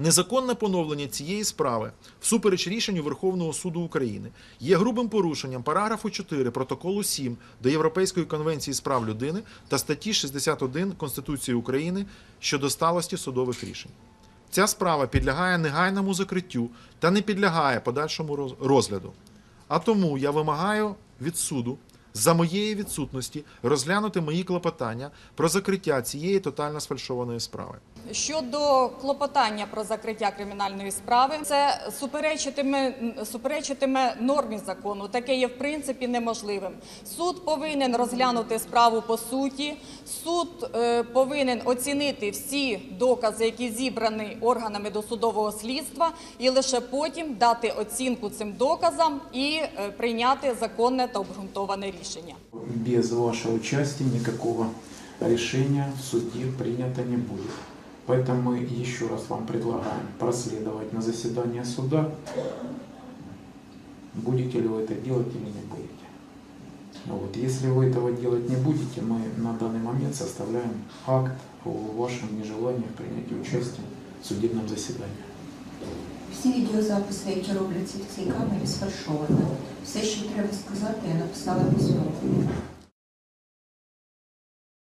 Незаконне поновлення цієї справи всупереч рішенню Верховного суду України є грубим порушенням параграфу 4 протоколу 7 до Європейської конвенції з прав людини та статті 61 Конституції України щодо сталості судових рішень. Ця справа підлягає негайному закриттю та не підлягає подальшому розгляду. А тому я вимагаю від суду за моєї відсутності розглянути мої клопотання про закриття цієї тотально сфальшованої справи. Щодо клопотання про закриття кримінальної справи, це суперечитиме, суперечитиме нормі закону. Таке є в принципі неможливим. Суд повинен розглянути справу по суті. Суд е, повинен оцінити всі докази, які зібрані органами досудового слідства, і лише потім дати оцінку цим доказам і е, прийняти законне та обґрунтоване рішення. Без вашего участия никакого решения в суде принято не будет. Поэтому мы еще раз вам предлагаем проследовать на заседание суда. Будете ли вы это делать или не будете. Вот. Если вы этого делать не будете, мы на данный момент составляем акт о вашем нежелании принять участие в судебном заседании. Всі відеозаписи, які робляться в цій камері, сфальшовані. Все, що треба сказати, я написала письмо.